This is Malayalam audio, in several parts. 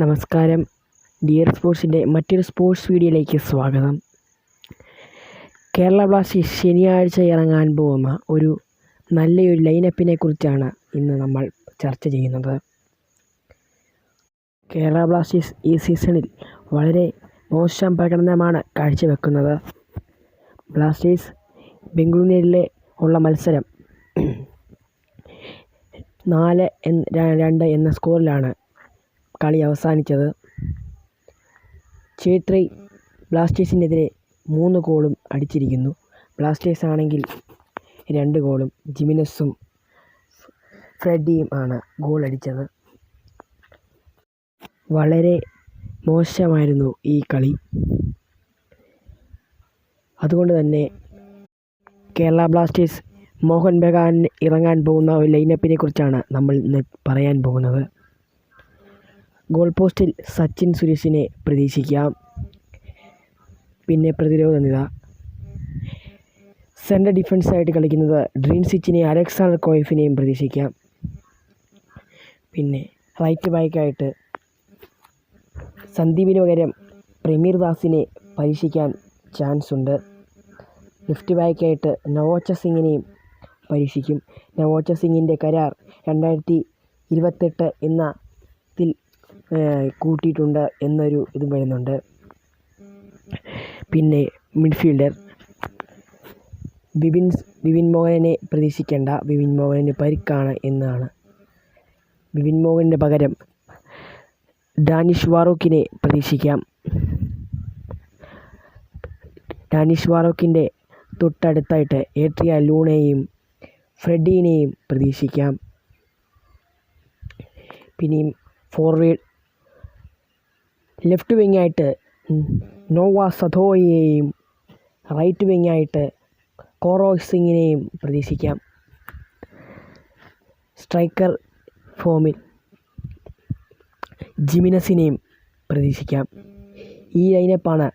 നമസ്കാരം. ഡിയർ സ്പോർട്സിന്റെ മറ്റൊരു സ്പോർട്സ് വീഡിയോയിലേക്ക് സ്വാഗതം. കേരള ബ്ലാസ്റ്റേഴ്സ് ശനിയാഴ്ച ഇറങ്ങാൻ പോകുന്ന ഒരു നല്ലൊരു ലൈനപ്പിനെ കുറിച്ചാണ് ഇന്ന് നമ്മൾ ചർച്ച ചെയ്യുന്നത്. കേരള ബ്ലാസ്റ്റേഴ്സ് ഈ സീസണിൽ വളരെ മോശം പ്രകടനമാണ് കാഴ്ചവെക്കുന്നത്. ബ്ലാസ്റ്റേഴ്സ് ബംഗളൂരിലെ ഉള്ള മത്സരം നാല് രണ്ട് എന്ന സ്കോറിലാണ് കളി അവസാനിച്ചത്. ഛേത്രി ബ്ലാസ്റ്റേഴ്സിനെതിരെ മൂന്ന് ഗോളും അടിച്ചിരിക്കുന്നു. ബ്ലാസ്റ്റേഴ്സ് ആണെങ്കിൽ രണ്ട് ഗോളും. ജിമിനസും ഫ്രെഡിയും ആണ് ഗോൾ അടിച്ചത്. വളരെ മോശമായിരുന്നു ഈ കളി. അതുകൊണ്ട് തന്നെ കേരള ബ്ലാസ്റ്റേഴ്സ് മോഹൻ ബഗാൻ ഇറങ്ങാൻ പോകുന്ന ഒരു ലൈനപ്പിനെ കുറിച്ചാണ് നമ്മൾ ഇന്ന് പറയാൻ പോകുന്നത്. ഗോൾ പോസ്റ്റിൽ സച്ചിൻ സുരേഷിനെ പ്രതീക്ഷിക്കാം. പിന്നെ പ്രതിരോധ നിത സെന്റർ ഡിഫൻസായിട്ട് കളിക്കുന്നത് ഡ്രീം സിച്ചിനെ അലക്സാണ്ടർ കോയിഫിനെയും പ്രതീക്ഷിക്കാം. പിന്നെ റൈറ്റ് ബാക്കായിട്ട് സന്ദീപിന് പകരം പ്രമീർ ദാസിനെ പരീക്ഷിക്കാൻ ചാൻസ് ഉണ്ട്. ലെഫ്റ്റ് ബാക്കായിട്ട് നവോച്ച സിംഗിനെയും പരീക്ഷിക്കും. നവോച്ച സിംഗിന്റെ കരാർ രണ്ടായിരത്തി ഇരുപത്തെട്ട് എന്നതിൽ കൂട്ടിയിട്ടുണ്ട് എന്നൊരു ഇതും വരുന്നുണ്ട്. പിന്നെ മിഡ്ഫീൽഡർ ബിബിൻ ബിബിൻ മോഹനെ പ്രതീക്ഷിക്കേണ്ട. ബിബിൻ മോഹന് പരിക്കാണ് എന്നാണ്. ബിബിൻ മോഹന്റെ പകരം ഡാനിഷ് വാറോക്കിനെ പ്രതീക്ഷിക്കാം. ഡാനിഷ് വാറോക്കിന്റെ തൊട്ടടുത്തായിട്ട് ഏട്രിയ ലൂണയെയും ഫ്രെഡീനെയും പ്രതീക്ഷിക്കാം. പിന്നെയും ഫോർവേഡ് ലെഫ്റ്റ് വിങ്ങായിട്ട് നോവ സധോയെയും റൈറ്റ് വിങ്ങായിട്ട് കോറോയ് സിംഗിനെയും പ്രതീക്ഷിക്കാം. സ്ട്രൈക്കർ ഫോമിൽ ജിമിനസിനെയും പ്രതീക്ഷിക്കാം. ഈ ലൈനപ്പാണ്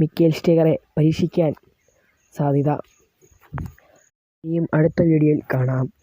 മിക്കേൽ സ്റ്റേഗറെ പരീക്ഷിക്കാൻ സാധ്യത. ഇനിയും അടുത്ത വീഡിയോയിൽ കാണാം.